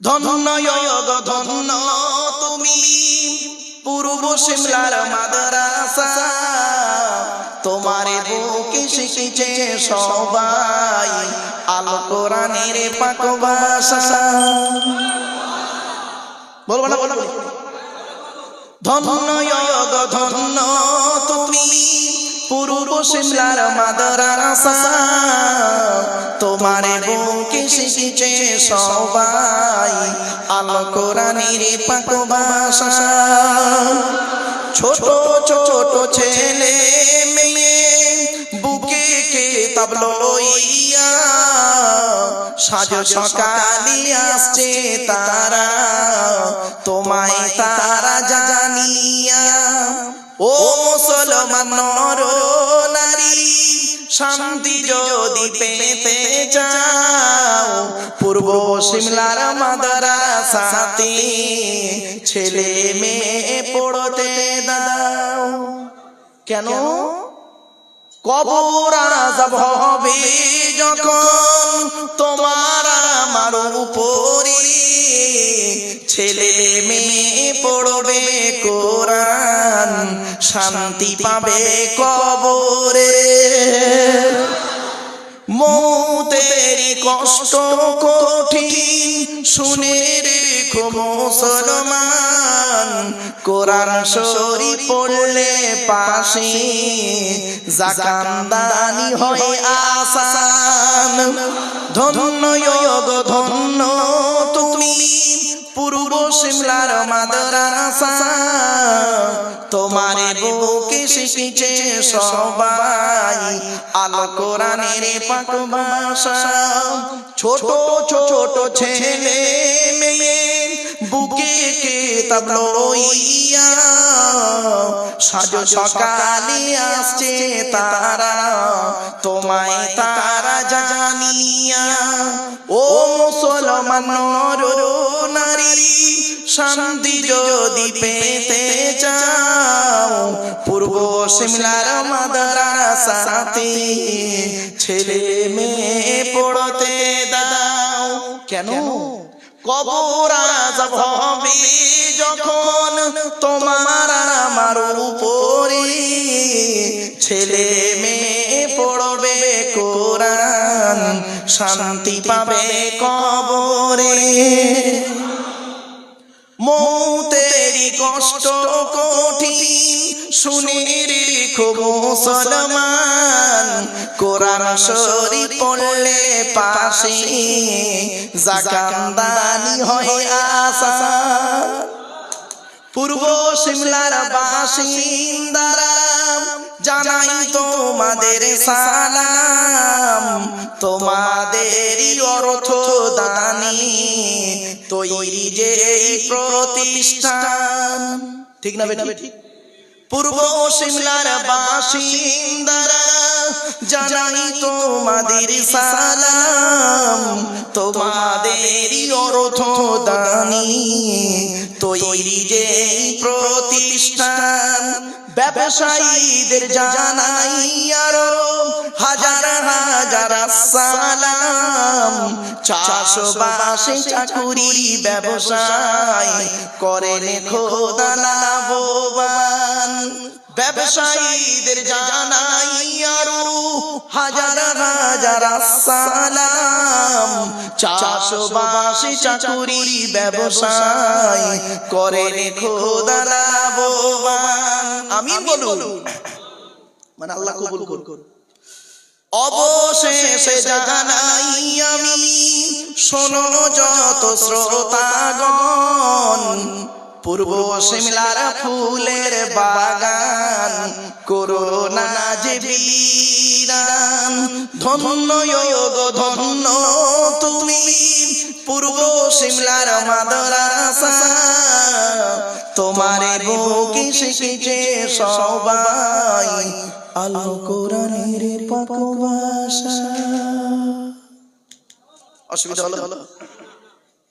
ধন্য ধন্য তুমি। পূর্ব সিমলার মাদ্রাসা, তোমারে বুকে শিখেছে সবাই। আল কোরআনের পাক বলব না বলব ধন্য ধন্য তুমি। পূর্ব সিমলার মাদ্রাসা তোমারে বুকে শিখেছে সবাই আল কোরআনের পাক ভাষা। ছোট ছোট ছেলে মেয়ে বুকে কে তাবলো লইয়া সাজ সকালি আসছে তারা। তোমায় তারা জানিয়া ও মুসলমান নর নারী, শান্তি যদি পেতে চাও, পূর্ব সিমলার মাদ্রাসাতে ছেলে মেয়ে পড়তে দাও। কেন? কবর আজাব হবে যখন তোমার আমার উপরে ছেলে মেয়ে পড়বে কোরআন শান্তি পাবে কবরে। মৌতেরি কষ্ট কঠিন শুনে রেখো মুসলমান। কোরআন শরীফ পড়লে পাশে জাকান্দানি হয় আসান। ধন্য যোগ ধন্য তুমি পূর্ব সিমলার মাদ্রাসা। তোমারে বুকে শিখিছে সবাই। আল কোরআনের পাক ভাষা। ছোট ছোট ছেলে মেয়ে। বুকে কে লইয়া সাজ সকালে আসছে তারা, তোমায় তারা জানিয়া, ও মুসলমান নর, শান্তি যদি পেতে চাও, পূর্ব শিমলার সিমলার মাদ্রাসাতে ছেলে মেয়ে পড়তে দাও। কেন? কবর আজাব হবে যখন তোমার আমার উপরে ছেলে মেয়ে পড়বে কোরআন, শান্তি পাবে কবরে। মৌতেরি কষ্ট কঠিন, শুনে রেখো মুসলমান কোরআন শরীফ পড়লে পাশে জাকান্দানি হয় আশা পূর্ব সিমলার বাসিন্দারা জানাই তোমাদের সালাম। তোমাদেরই অর্থ দানি তৈরি যে এই প্রতিষ্ঠান। ঠিক না বেটা? ঠিক পূর্ব সিমলার বাসিন্দারা জানাই তোমাদের সালাম। তোমাদেরই অর্থ দানি তৈরি যে প্রতিষ্ঠান। ব্যবসায়ীদের জানাই আরও হাজার হাজার সালাম চাষবাসে চাকুরি ব্যবসায় করেন খোদা লাভবান। ব্যবসায়ীদের জানাই আরও হাজার হাজার সালাম চাষবাসে চাকুরি ব্যবসায় করেন খোদা লাভবান। আমি বলুন। মানে আল্লাহ কবুল করুন। অবশেষে জানাই আমি। শোনো যত শ্রোতাগণ, পূর্ব সিমলার ফুলের বাগান করোনা যে বীরান। ধন্য যোগ, ধন্য তুমি, পূর্ব সিমলার মাদ্রাসা। তোমারে বুকে শিখেছে সবাই আলো কোরআনের পাক ভাষা অসুবিধা হলো?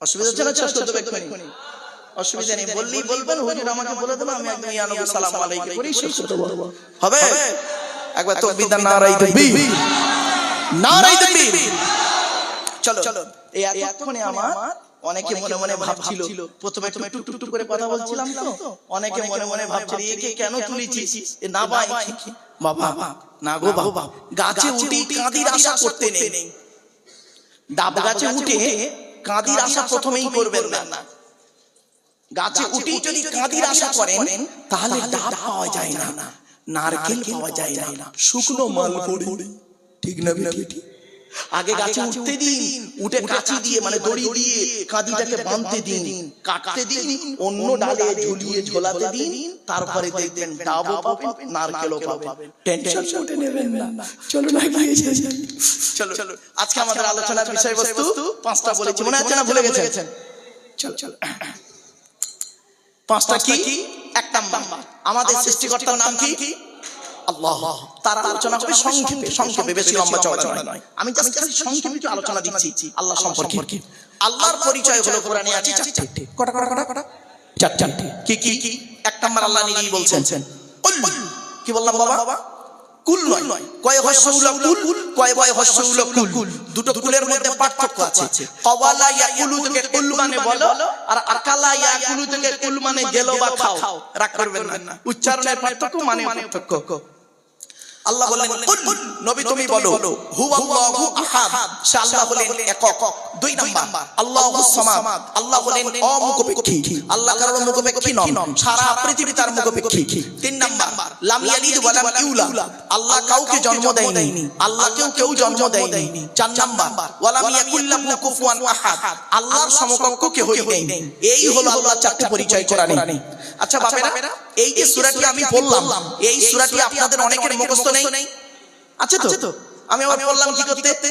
অসুবিধা হচ্ছে না ছোট ছোট এক্ষুনি। অসুবিধা নেই। বললেই বলবেন হুজুর আমাকে বলে দেবো আমি একদম ইয়ানবী সালাম আলাইকুম। করি শেষ করে দেবো হবে? একবার তকবীর দান নারাই তাকবীর নারাই তাকবীর চলো। চলো। এই এতক্ষণে আমার অনেকে মনে মনে ভাবছিল প্রথমে একটু টুক টুক করে কথা বলছিলাম তো। অনেকে মনে মনে ভাবছিল একে কেন তুলেছিস? এ না ভাই। বাবা না গো বাবা গাছে উঠে কাঁদির আশা করতে নেই। ডাব গাছে উঠে কাঁদির আশা প্রথমেই করবেন না। গাছে উঠে যদি কাঁদির আশা করেন তাহলে ডাব পাওয়া যায় না। নারকেল পাওয়া যায় না। শুকনো মাল পড়ে ঠিক না ঠিক। আগে গাছে উঠতে দিন উঠে কাঁচি দিয়ে মানে দড়ি দিয়ে কাঁদিটাকে বাঁধতে দিন কাটতে দিন অন্য ডালে ঝুলিয়ে ঝোলাতে দিন তারপরে দেখবেন ডাবও পাবেন নারকেলও পাবেন। টেনশন মোটে নেবেন না। চলো না গিয়ে যাই। চলো চলো আজকে আমাদের আলোচনার বিষয়বস্তু পাঁচটা বলেছি মনে হচ্ছে না ভুলে গেছেন? চলো চলো। পাঁচটা কি? এক নাম্বার। আমাদের সৃষ্টিকর্তার নাম কি? আল্লাহ তার আলোচনা হবে সংক্ষেপে সংক্ষেপে বেশি লম্বা চওড়া নয়। আমি জাস্ট সংক্ষেপে আলোচনা দিচ্ছি আল্লাহ সম্পর্কে। আল্লাহর পরিচয় হলো কোরআনে আছে চারটে। কটা কটা কটা কটা? চার চারটে। কি কি? কি এক নাম্বার আল্লাহ নিজেই বলছেন। কি বললাম বাবা? কুল নয়। কয় কুল কয় বয় হস্যউলা কুল। দুটো কুলের মধ্যে পার্থক্য আছে। কওয়ালা ইয়াকুলু থেকে কুল মানে বলো আর আকালা ইয়াকুলু থেকে কুল মানে গেলো বা খাও। রাগ করবেন না। উচ্চারণের পার্থক্য মানে পার্থক্য। আল্লাহ বললেন কুল নবী তুমি বলো হুয়াল্লাহু আহাদ? সে আল্লাহ হলেন একক দুই নাম্বার। আল্লাহু সামাদ। আল্লাহ হলেন অমুখপেক্ষী আল্লাহ কারোর মুখপেক্ষী নন। সারা পৃথিবী তার মুখপেক্ষী তিন নাম্বার। লাম ইয়ালিদ ওয়া লাম ইউলাদ। আল্লাহ কাউকে জন্ম দেয়নি। আল্লাহকেও কেউ জন্ম দেয়নি। চার নাম্বার। ওয়া লাম ইয়াকুল লাহু কুফুয়ান আহাদ। আল্লাহর সমকক্ষ নেই এই হলো আল্লাহর চারটি পরিচয় কোরআনে আচ্ছা বাপেরা এই যে সূরাটি আমি বললাম এই সূরাটি আপনাদের অনেকের মুখস্থ নেই আছে তো? আমি আবার বললাম কি করতে?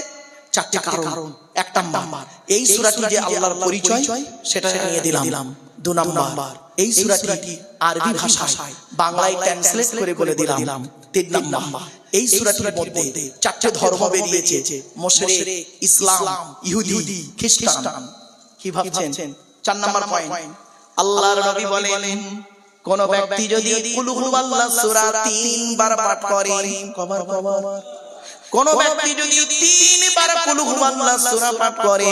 চারটি কারণ। এক নাম্বার এই সূরাটি যে আল্লাহর পরিচয় সেটা নিয়ে দিলাম। দু নাম্বার। এই সূরাটি আরবি ভাষায়। বাংলায় ট্রান্সলেট করে বলে দিলাম। তিন নাম্বার। এই সূরাটির মধ্যে চারটি ধর্ম বেরিয়েছে। মুশরিক ইসলাম ইহুদি খ্রিস্টান। কি ভাবছেন? চার নাম্বার পয়েন্ট আল্লাহর নবী বলেন কোন ব্যক্তি যদি সূরা তিনবার পাঠ করে কবার কবার কোন ব্যক্তি যদি তিনবার কুল হুয়াল্লাহ সূরা পাঠ করে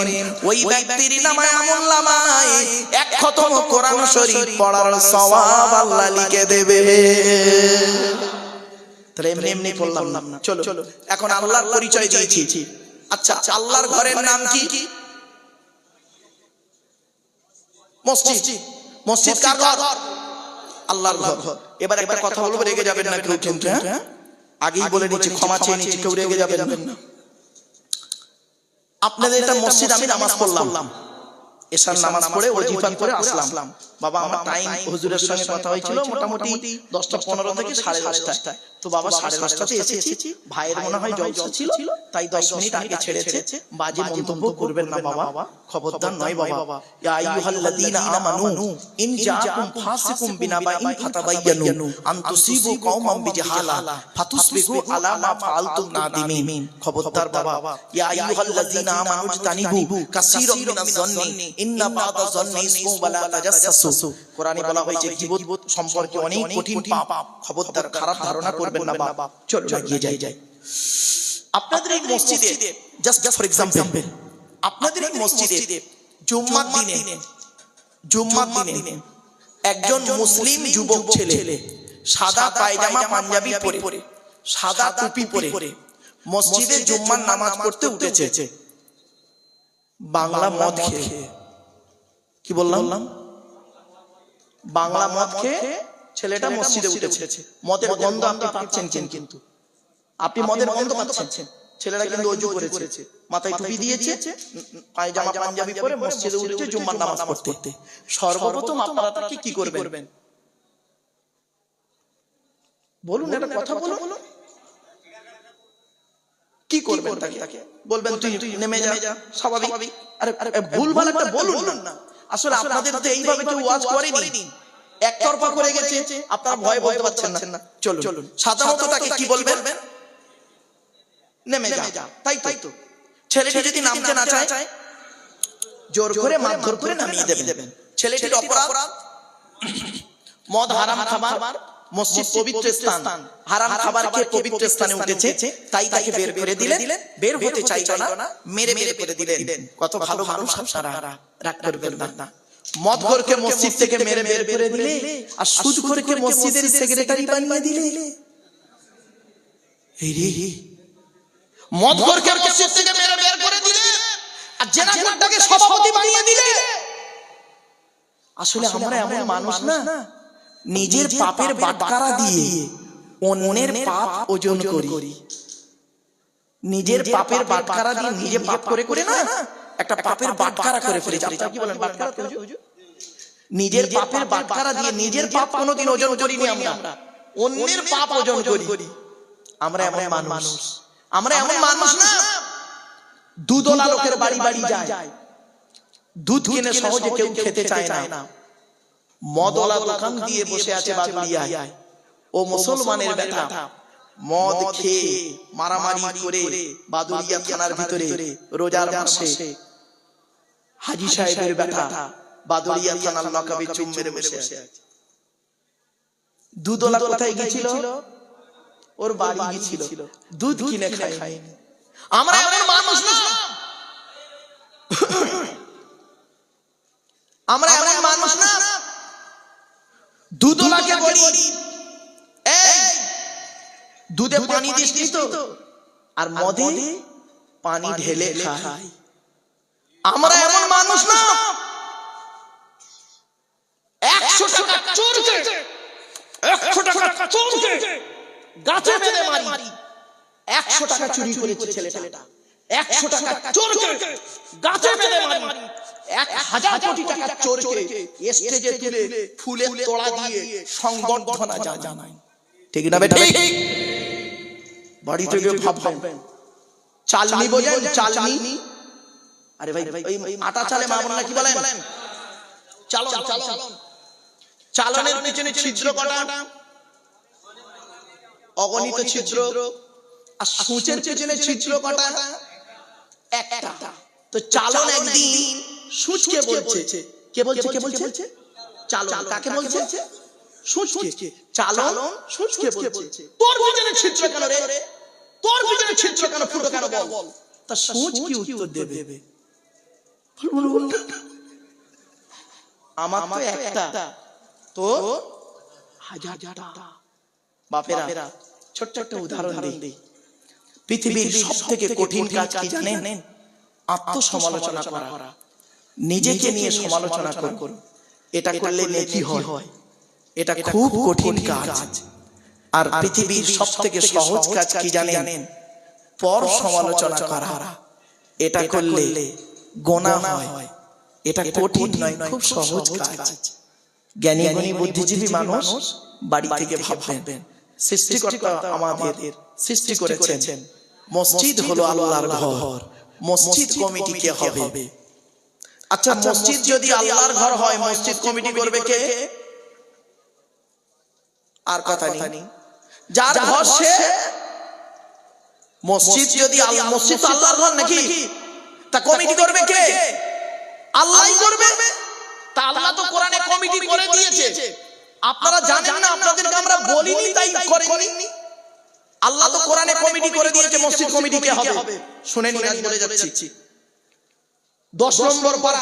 ওই ব্যক্তির নামে আমলনামায় এক খতম কোরআন শরীফ পড়ার সওয়াব আল্লাহ লিখে দেবে। তাহলে এমনি এমনি বললাম না। চলো চলো। এখন আল্লাহর পরিচয় দিয়েছি। আচ্ছা আল্লাহর ঘরের নাম কি? মসজিদ। মসজিদ। কার ঘর আল্লাহর ঘর। এবার একটা কথা বলব রেগে যাবেন না কেউ কিন্তু হ্যাঁ আগেই বলে নিচ্ছি ক্ষমা চেয়ে নিচ্ছি কেউ রেগে যাবেন না। আপনাদের এটা মসজিদ আমি নামাজ পড়লাম। এসার নামাজ পড়ে ওজিফান করে আসলাম। বাবা আমার টাইম হুজুরের সঙ্গে কথা হয়েছিল মোটামুটি দশটা পনেরো থেকে সাড়ে দশটায়। তো বাবা সাড়ে দশটাতে এসেছি। ভাইয়ের মনে হয় জলসা ছিল। তাই দশ মিনিট আগে ছেড়েছে। বাজে মন্তব্য করবেন না বাবা। খবরদার নয় বাবা। ইয়া আইয়ুহাল্লাযীনা আমানু। ইন জাআকুম ফাসিকুম বিনাবাইন ফাতাবায়ানু আন তুসিবু কওমান বিজাহালা। ফাতুসবিহু আলা মা ফাআলতুম নাদিমিন খবরদার বাবা ইয়া আইয়ুহাল্লাযীনা আমানু ইজতানিবু কাসীরাম মিনাজ জন্নি ইন্না বাদা জন্নি ইসমু ওয়ালা তাজাসসু কোরআনে বলা হয়েছে গীবত সম্পর্কে অনেক কঠিন পাপ। খবরদার খারাপ ধারণা করবেন না বাবা চলো এগিয়ে যাই। যাই। আপনাদের এই মসজিদে জাস্ট জাস্ট ফর এক্সাম্পল আপনাদের এই মসজিদে জুম্মার দিনে জুম্মার দিনে একজন মুসলিম যুবক ছেলে সাদা পায়জামা পাঞ্জাবি পরে সাদা টুপি পরে মসজিদে জুম্মার নামাজ পড়তে উঠেছে। বাংলা মদ খেয়ে। কি বললাম? বাংলা মদ খেয়ে ছেলেটা মসজিদে উঠেছে। মদের গন্ধ আপনি পাচ্ছেন কিন্তু। আপনি মদের গন্ধ পাচ্ছেন। ছেলেরা কিন্তু অজু করেছে। মাথায় টুপি দিয়েছে। পায়জামা পাঞ্জাবি পরে মসজিদে উঠেছে জুম্মার নামাজ পড়তে। সর্বপ্রথম আপনারা তাকে কি করবেন? বলুন একটা কথা বলুন। কি করবেন তাকে? বলবেন তুই তুই নেমে যা স্বাভাবিক। আরে আরে ভুল ভালো একটা বলুন না। আসলে আপনাদের তো এইভাবে কেউ ওয়াজ করেনি। একতরফা করে গেছে আপনারা ভয় বলতে পারছেন না। চলুন। চলুন। সাধারণত তাকে কি বলবেন? নেমে যা তাই তাই তো। ছেলেটি যদি নামতে না চায় জোর করে মারধর করে নামিয়ে দেবেন। ছেলেটির অপরাধ মদ হারাম খাবার মসজিদ পবিত্র স্থান। হারাম খাবার খেয়ে পবিত্র স্থানে উঠেছে তাই তাকে বের করে দিলেন বের হতে চাইল না মেরে মেরে করে দিলেন। কত ভালো মানুষ আপনারা। রাগ করবেন না। মদঘরকে মসজিদ থেকে মেরে বের করে দিলে আর সুদঘরকে মসজিদের সেক্রেটারি বানিয়ে দিলে মদঘরকে মসজিদ থেকে মেরে বের করে দিলে আর সভাপতি বানিয়ে দিলে আসলে আমরা এমন মানুষ না। নিজের পাপের বাটকারা দিয়ে অন্যের পাপ ওজন করি। নিজের পাপের বাটকারা দিয়ে নিজে পাপ করে করে না? একটা পাপের বাটকারা করে ফেলেছি। আপনারা কি বলেন বাটকারা নিজের পাপের বাটকারা দিয়ে নিজের পাপ কোনোদিন ওজন করিনি আমরা। অন্যের পাপ ওজন করি। আমরা এমন মানুষ। আমরা এমন মানুষ না। দুধওয়ালা লোকের বাড়ি বাড়ি যায়। দুধ কিনে সহজে কেউ খেতে চায় না। মদওয়ালা দোকান দিয়ে বসে আছে বাদুলিয়ায় ও মুসলমানের বেটা মদ খেয়ে মারামারি করে বাদুলিয়া থানার ভিতরে রোজার মাসে। হাজি সাহেবের বেটা বাদুলিয়া থানার লকাবে চুম মেরে বসে আছে। দুধওয়ালা কোথায় গেছিল ওর বাড়ি গেছিল দুধ কিনে খায় আমরা এমন মানুষ না আমরা এমন মানুষ না। দুধওয়ালাকে বলি এই দুধে পানি দিস তো আর মদে পানি ঢেলে খায় আমরা এমন মানুষ না। একশো টাকা চোরকে একশো টাকা চোরকে গাছে বেঁধে মারি। একশো টাকা চুরি করেছে ছেলেটা। একশো টাকা চোরকে গাছে বেঁধে মারি। এক হাজার কোটি টাকা চোরকে স্টেজে তুলে তোড়া দিয়ে সংবর্ধনা জানায়। ঠিক না ঠিক। বাড়ি থেকে ভাববেন। চালনি বোঝেন? চালনি? আরে ভাই ভাই ওই আটা চালে মা বোনরা কি বলেন? চালন চালন চালনের পেছনে ছিদ্র কটা? অগণিত ছিদ্র। আর সূচের পেছনে ছিদ্র কটা? একটা। তো চালন একদিন সুচকে বলছে? কে বলছে কে বলছে চালন কাকে বলছে? সুচকে চালন সুচকে বলছে? তোর পিছনে ছিদ্র কেন রে? তোর পিছনে ছিদ্র কেন ফুটো কেন বল? তা সুচ কি উত্তর দেবে। আমার তো একটা। তো? হাজারটা। বাপেরা ছোট্ট একটা উদাহরণ দিই। পৃথিবীর সব থেকে কঠিন কাজ কি? জানেন আত্মসমালোচনা করা। নিজেকে নিয়ে সমালোচনা করুন। এটা করলে নেকি হয়। এটা খুব কঠিন কাজ। আর পৃথিবীর সব থেকে সহজ কাজ কি জানেন? পর সমালোচনা করা। এটা করলে গোনা হয়। এটা কঠিন নয় খুব সহজ কাজ। জ্ঞানী গুণী বুদ্ধিজীবী মানুষ বাড়ি থেকে ভাববেন। সৃষ্টিকর্তা আমাদের সৃষ্টি করেছেন। মসজিদ হলো আল্লাহর ঘর। মসজিদ কমিটি কে হবে। আচ্ছা মসজিদ যদি আল্লাহর ঘর হয় মসজিদ কমিটি করবে কে? আর কথা নেই। যার ঘর সে মসজিদ যদি আল্লাহ মসজিদ তো আল্লাহর ঘর নাকি? তা কমিটি করবে কে? আল্লাহই করবে? তা আল্লাহ তো কোরআনে কমিটি করে দিয়েছে। আপনারা জানেন না আপনাদেরকে আমরা বলিনি তাই করেননি আল্লাহ তো কোরআনে কমিটি করে দিয়েছে মসজিদ কমিটি কে হবে। শুনে আজ বলে যাচ্ছি। দশ নম্বর পারা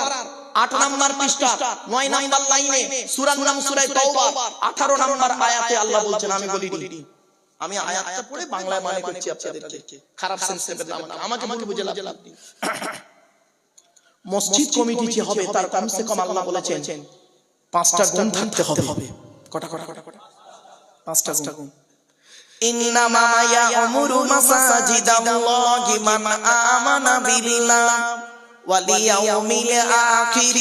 আট নম্বর পৃষ্ঠা নয় নম্বর লাইনে সূরার নাম সূরা তাওবা 18 নম্বর আয়াতে আল্লাহ বলছেন আমি বলিনি আমি আয়াতটা পড়ে বাংলায় মানে করছি আপনাদেরকে। খারাপ সেন্স আমাকে আমাকে বুঝে লাভ নেই মসজিদ কমিটি যে হবে তার কমসে কম আল্লাহ বলেছেন। পাঁচটা গুণ থাকতে হবে। কটা কটা কটা কটা? পাঁচটা গুণ। ইন্নামা ইয়ামুরু মাসাজিদাল্লাহি মান আমানা বিল্লাহ। واليوم الآخر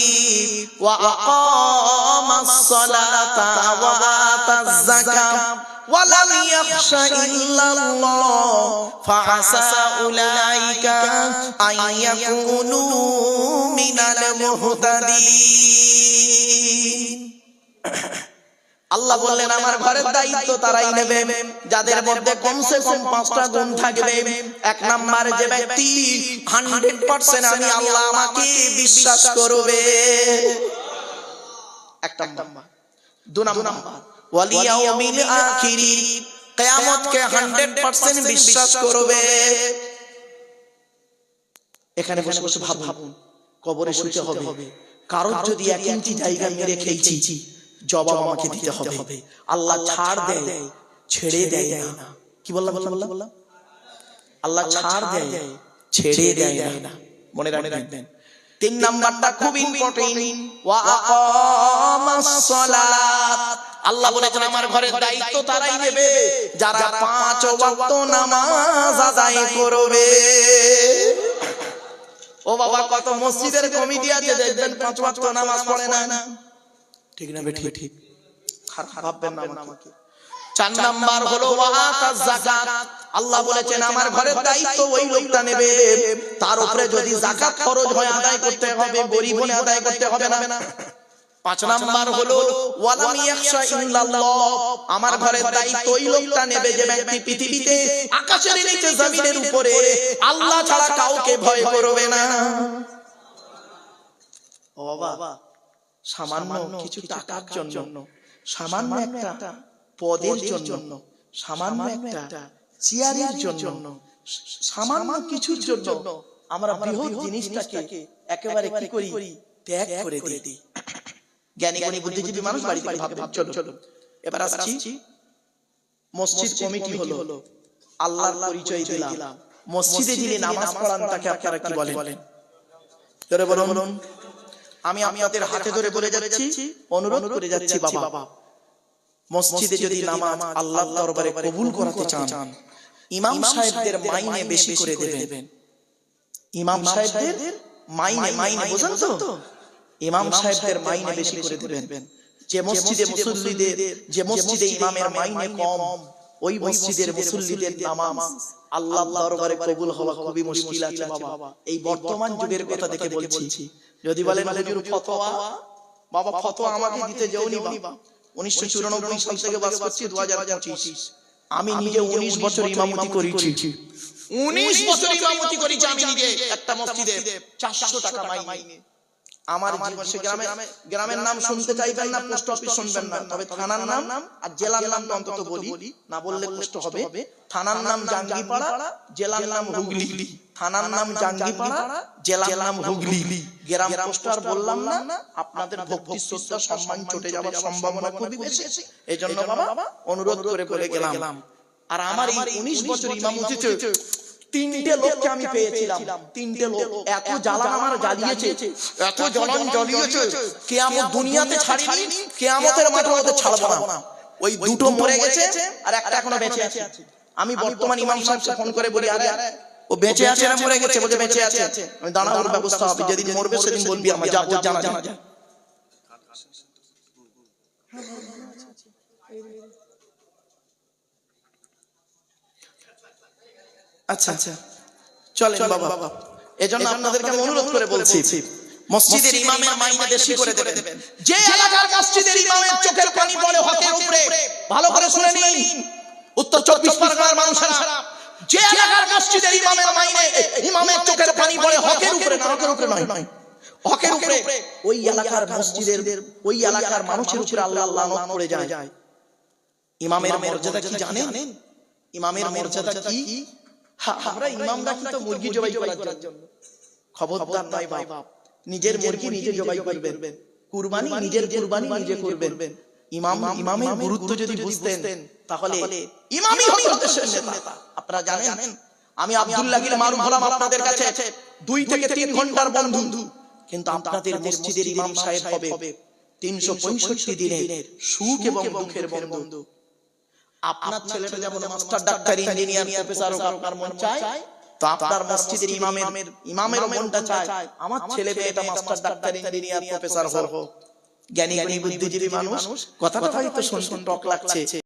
وأقام الصلاة وآتى الزكاة ولم يخش إلا الله فعسى أولئك أن يكونوا من المهتدين. আল্লাহ বললেন আমার ঘরের দায়িত্ব তারাই নেবে। যাদের মধ্যে কমসে কম পাঁচটা গুণ থাকবে এক নাম্বার যে ব্যক্তি হান্ড্রেড পার্সেন্ট আমি আল্লাহ আমাকে বিশ্বাস করবে। একটা নাম্বার। দু নাম্বার। ওয়ালিয়াউমিল আখিরি। কিয়ামতকে 100% বিশ্বাস করবে। এখানে বসে বসে ভাবুন। কবরে শুতে হবে। কারোর যদি এক ইঞ্চি জায়গা মেরে খেয়েছি জবাব আমাকে দিতে হবে। আল্লাহ ছাড় দেয় ছেড়ে দেয় না। কি বললাম বললাম? বললাম? আল্লাহ ছাড় দেয় ছেড়ে দেয় না। মনে রাখবেন। তিন নাম্বারটা খুব ইম্পর্টেন্ট ওয়া আকামাস সালাত। আল্লাহ বলেছেন আমার ঘরের দায়িত্ব তারাই নেবে। যারা পাঁচ ওয়াক্ত নামাজ আদায় করবে। ও বাবা কত মসজিদের কমিটি আছে দেখবেন পাঁচ ওয়াক্ত নামাজ পড়ে না। ঠিক না বেঠিক? ঠিক ভাববেন না আমাকে। চার নাম্বার হলো আল্লাহ বলেছেন আমার ঘরের দায়িত্ব ওই লোকটা নেবে। তার উপরে যদি যাকাত খরচ হয় আদায় করতে হবে গরিব হলে আদায় করতে হবে না। পাঁচ নাম্বার হলো আমার ঘরের দায়িত্ব ওই লোকটা নেবে যে ব্যক্তি পৃথিবীতে আকাশের নিচে জমিনের উপরে আল্লাহ ছাড়া কাউকে ভয় করবে না। ও বাবা সামান্য কিছু টাকার জন্য সামান্য একটা পদের জন্য সামান্য একটা চেয়ারের জন্য সামান্য কিছুর জন্য আমরা বৃহৎ জিনিসটাকে একেবারে কি করি? ত্যাগ করে দিয়ে দিই। জ্ঞানী জ্ঞানী বুদ্ধিজীবী মানুষ বাড়িতে ভাবে চলো চলো এবার আসছি মসজিদ কমিটি হলো। আল্লাহর পরিচয় দিলাম। মসজিদে যিনি নামাজ পড়ান তাকে আপনারা কি বলুন। বলুন। আমি আপনাদের হাতে ধরে বলে যাচ্ছি অনুরোধ করে যাচ্ছি বাবা। মসজিদে যদি নামাজ আল্লাহর দরবারে কবুল করাতে চান ইমাম সাহেবদের মাইনে বেশি করে দেবেন। ইমাম সাহেবদের মাইনে মাইনে বোঝেন তো? ইমাম সাহেবদের মাইনে বেশি করে দেবেন। যে মসজিদে মুসল্লিদের যে মসজিদে ইমামের মাইনে কম ওই মসজিদের মুসল্লিদের নামাজ। আল্লাহ দরবারে কবুল হওয়া খুবই মুশকিল আছে বাবা। এই বর্তমান যুগের কথা দেখে বলছি। যদি বলেন হুজুর ফতোয়া বাবা ফতোয়া আমাকে দিতে যাওনি বা উনিশশো চুরানব্বই সাল থেকে বাস করছি দু হাজার পঁচিশ। আমি নিজে উনিশ বছর ইমামতি করেছি। উনিশ বছর ইমামতি করেছি আমি নিজে। একটা মসজিদে চারশো টাকা মাইনে। আমার গ্রামে গ্রামের নাম শুনতে চাইবেন না পোস্ট অফিস শুনবেন না। তবে থানার নাম আর জেলার নাম অন্তত বলি। না বললে কষ্ট হবে। থানার নাম জাঙ্গিপাড়া জেলার নাম হুগলি। থানার নাম জাঙ্গিপাড়া জেলার নাম হুগলি। গ্রাম পোস্টার বললাম না আপনাদের ভক্তি শ্রদ্ধা সম্মান চটে যাওয়ার সম্ভাবনা খুবই বেশি। এই জন্য বাবা অনুরোধ করে বলে গেলাম। আর আমার এই উনিশ বছর ইমামতিতে তিনটে লোককে আমি পেয়েছিলাম। তিনটে লোক। এত জ্বালান আমার জ্বালিয়েছে। এত জ্বলন জ্বলিয়েছে। কেয়ামত দুনিয়াতে ছাড়িনি। কেয়ামতের মাঠে ওদের ছাড়বো না। ওই দুটো মরে গেছে আর একটা এখনও বেঁচে আছে। আমি বর্তমান ইমাম সাহেবকে ফোন করে বলি আরে ও বেঁচে আছে না মরে গেছে বলে বেঁচে আছে। আমি দাঁড়ানোর ব্যবস্থা হবে যেদিন মরবে সেদিন বলবি আমার যা জানা জানা যা আচ্ছা আচ্ছা চলেন বাবা এজন্য আপনাদেরকে আমি অনুরোধ করে বলছি মসজিদের ইমামের মাইনে বেশি করে দেবেন যে এলাকার মসজিদের ইমামের চোখের পানি পড়ে হকের উপরে ভালো করে শুনে নিন উত্তর চব্বিশ পরগনার মানুষেরা যে এলাকার মসজিদের ইমামের মাইনে ইমামের চোখের পানি পড়ে হকের উপরে না হকের উপরে নয় হকের উপরে ওই এলাকার মসজিদের ওই এলাকার মানুষের উপরে আল্লাহ আল্লাহ পড়ে যায় ইমামের মর্যাদা কি জানেন ইমামের মর্যাদা কি আমরা ইমামরা কিন্তু মুরগি জবাই করার জন্য। খবরদার নয় বাপ। নিজের মুরগি নিজে জবাই করবেন। কুরবানি। নিজের কুরবানি নিজে করবেন। ইমাম ইমামের গুরুত্ব যদি বুঝতেন তাহলে ইমামই হতো দেশের নেতা। আপনারা জানেন আমি আব্দুল্লাহ গিল মারুফ হলাম আপনাদের কাছে দুই থেকে তিন ঘণ্টার বন্ধু। কিন্তু আপনাদের মসজিদের ইমাম সাহেব হবে তিনশো পঁয়ষট্টি দিনের সুখ এবং দুঃখের বন্ধু। আপনার ছেলেটা যেমন মাস্টার ডাক্তার ইঞ্জিনিয়ার প্রফেসর কার মন চায় তো আপনার মসজিদের ইমামের ইমামের মনটা চায় আমার ছেলে মেয়েটা মাস্টার ডাক্তার ইঞ্জিনিয়ার প্রফেসর হোক জ্ঞানী জ্ঞানী বুদ্ধিজীবী মানুষ কথাটা কথা হয়তো শুনতে টক লাগছে।